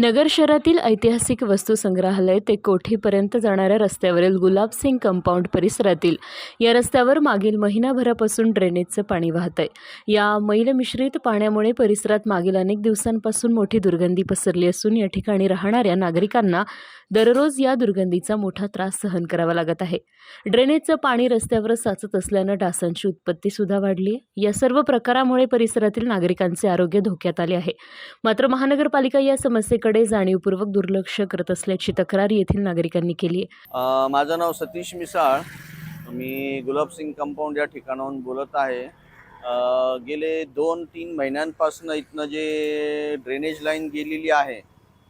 नगर शहरातील ऐतिहासिक वस्तू संग्रहालय ते कोठीपर्यंत जाणाऱ्या रस्त्यावरील गुलाब सिंग कंपाऊंड परिसरातील. या रस्त्यावर मागील महिनाभरापासून ड्रेनेजचं पाणी वाहत आहे या मैलमिश्रित पाण्यामुळे परिसरात मागील अनेक दिवसांपासून मोठी दुर्गंधी पसरली असून या ठिकाणी राहणाऱ्या नागरिकांना दररोज या दुर्गंधीचा मोठा त्रास सहन करावा लागत आहे. ड्रेनेजचं पाणी रस्त्यावर साचत असल्यानं डासांची उत्पत्ती सुद्धा वाढली आहे या सर्व प्रकारामुळे परिसरातील नागरिकांचे आरोग्य धोक्यात आले आहे. मात्र महानगरपालिका या समस्येकडे जाणीवपूर्वक दुर्लक्ष करत असल्याची तक्रार येथील नागरिकांनी केली आहे. माझं नाव सतीश मिसाळ. मी गुलाबसिंग कंपाऊंड या ठिकाणाहून बोलत आहे. गेले दोन तीन महिन्यांपासून इथनं जे ड्रेनेज लाईन गेलेली आहे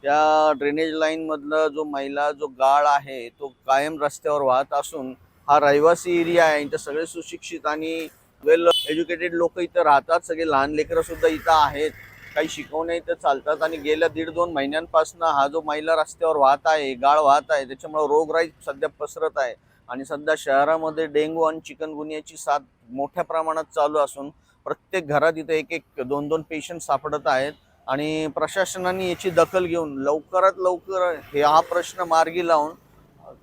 त्या ड्रेनेज लाईनमधला जो मैला जो गाळ आहे तो कायम रस्त्यावर वाहत असून हा रहिवासी एरिया आहे. इथं सगळे सुशिक्षित आणि वेल एज्युकेटेड लोक इथं राहतात. सगळे लहान लेकरंसुद्धा इथं आहेत. काही शिकवण्या तर चालतात. आणि गेल्या दीड दोन महिन्यांपासून हा जो मैला रस्त्यावर वाहत आहे गाळ वाहत आहे त्याच्यामुळे रोगराई सध्या पसरत आहे. आणि सध्या शहरामध्ये डेंग्यू आणि चिकनगुनियाची साथ मोठ्या प्रमाणात चालू असून प्रत्येक घरात इथं एक एक दोन दोन पेशंट सापडत आहेत. आणि प्रशासनाने याची दखल घेऊन लवकरात लवकर हे हा प्रश्न मार्गी लावून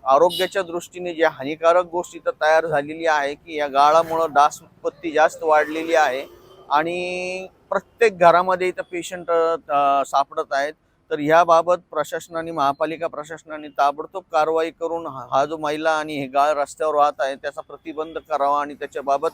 आरोग्याच्या दृष्टीने जे हानिकारक गोष्टी तर तयार झालेली आहे की या गाळामुळं डास उत्पत्ती जास्त वाढलेली आहे. आणि प्रत्येक घरामध्ये इथं पेशंट सापडत आहेत. तर ह्याबाबत प्रशासनाने महापालिका प्रशासनाने ताबडतोब कारवाई करून हा जो महिला आणि हे गाळ रस्त्यावर वाहत आहे त्याचा प्रतिबंध करावा आणि त्याच्याबाबत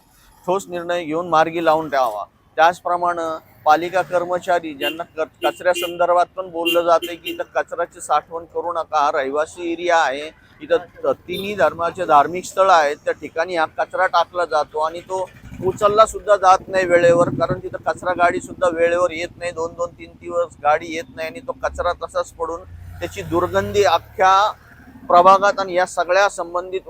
ठोस निर्णय घेऊन मार्गी लावून द्यावा त्याचप्रमाणे पालिका कर्मचारी ज्यांना क कचऱ्या संदर्भात पण बोललं जाते की इथं कचऱ्याची साठवण करू नका. हा रहिवासी एरिया आहे. इथं तिन्ही धर्माचे धार्मिक स्थळ आहेत. त्या ठिकाणी हा कचरा टाकला जातो आणि तो उचलला सुद्धा जात नाही वेळेवर कारण तिथं कचरा गाडी सुद्धा वेळेवर येत नाही. दोन दोन तीन दिवस गाडी येत नाही आणि तो कचरा तसाच पडून त्याची दुर्गंधी अख्ख्या प्रभागात आणि या सगळ्या संबंधित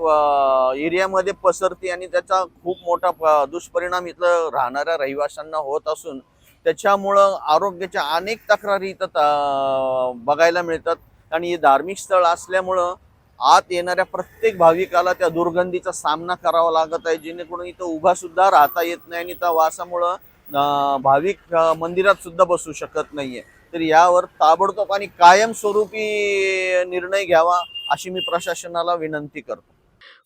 एरियामध्ये पसरते आणि त्याचा खूप मोठा प- दुष्परिणाम इथलं राहणाऱ्या रहिवाशांना होत असून त्याच्यामुळं आरोग्याच्या अनेक तक्रारी इथं त- बघायला मिळतात. आणि हे धार्मिक स्थळ असल्यामुळं आत येणाऱ्या प्रत्येक भाविकाला त्या दुर्गंधीचा सामना करावा लागत आहे. जेणेकरून इथं उभा सुद्धा राहता येत नाही आणि त्या वासामुळं भाविक मंदिरात सुद्धा बसू शकत नाहीये. तर यावर ताबडतोब आणि कायमस्वरूपी निर्णय घ्यावा अशी मी प्रशासनाला विनंती करतो.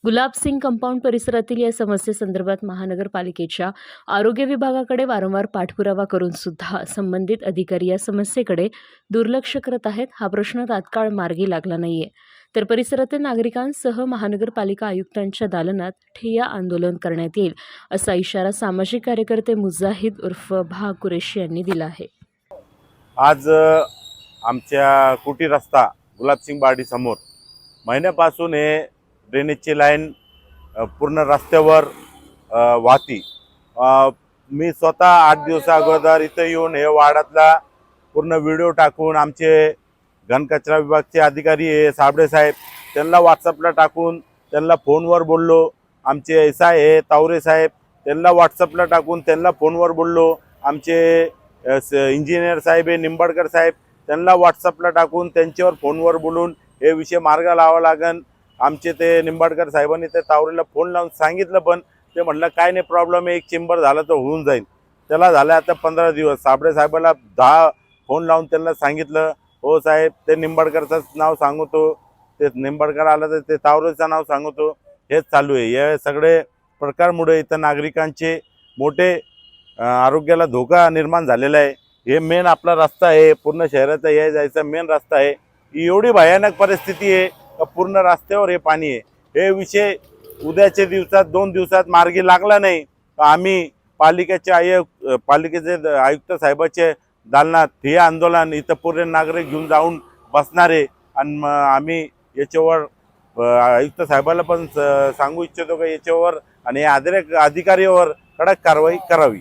गुलाब सिंग कंपाऊंड परिसरातील या समस्येसंदर्भात महानगरपालिकेच्या आरोग्य विभागाकडे वारंवार पाठपुरावा करून सुद्धा संबंधित अधिकारी या समस्येकडे दुर्लक्ष करत आहेत. हा प्रश्न तात्काळ मार्गी लागला नाहीये. तर परिसरातील नागरिकांसह महानगरपालिका आयुक्तांच्या दालनात ठिय्या आंदोलन करण्यात येईल असा इशारा सामाजिक कार्यकर्ते मुजाहिद उर्फ भा कुरेशी यांनी दिला आहे. आज आमच्या कुटी रस्ता गुलाबसिंग बाडी समोर महिन्यापासून हे ड्रेनेजची लाईन पूर्ण रस्त्यावर वाहती. मी स्वतः आठ दिवसा अगोदर इथं येऊन हे वाडातला पूर्ण व्हिडिओ टाकून आमचे घनकचरा विभागचे अधिकारी हे साबळे साहेब त्यांना व्हॉट्सअपला टाकून त्यांना फोनवर बोललो. आमचे एस आय हे तावरे साहेब त्यांना व्हॉट्सअपला टाकून त्यांना फोनवर बोललो. आमचे इंजिनियर साहेब हे निंबाडकर साहेब त्यांना व्हॉट्सअपला टाकून त्यांच्यावर फोनवर बोलून हे विषय मार्ग लावा लागन. आमचे ते निंबाडकर साहेबांनी ते तावरेला फोन लावून सांगितलं पण ते म्हटलं काय नाही प्रॉब्लेम आहे एक चेंबर झाला तर होऊन जाईल. त्याला झालं आता पंधरा दिवस. साबळे साहेबाला दहा फोन लावून त्यांना सांगितलं. हो साहेब ते निंबाडकरचंच नाव सांगतो. ते निंबाडकर आलं तर ते तावरेचं नाव सांगतो. हेच चालू आहे. या सगळे प्रकारमुळे इथं नागरिकांचे मोठे आरोग्याला धोका निर्माण झालेला आहे. हे मेन आपला रस्ता आहे. पूर्ण शहराचा या जायचा मेन रस्ता आहे. ही एवढी भयानक परिस्थिती आहे पूर्ण रस्त्यावर हे पाणी आहे. हे विषय उद्याच्या दिवसात दोन दिवसात मार्गी लागला नाही. तर आम्ही पालिकेचे आयुक्त पालिकेचे आयुक्त साहेबाचे दालनात. हे आंदोलन इथं पूर्ण नागरिक घेऊन जाऊन बसणारे. आणि मग आम्ही याच्यावर आयुक्त साहेबाला पण स- सांगू इच्छितो का याच्यावर आणि या अधिकारीवर कडक कारवाई करावी.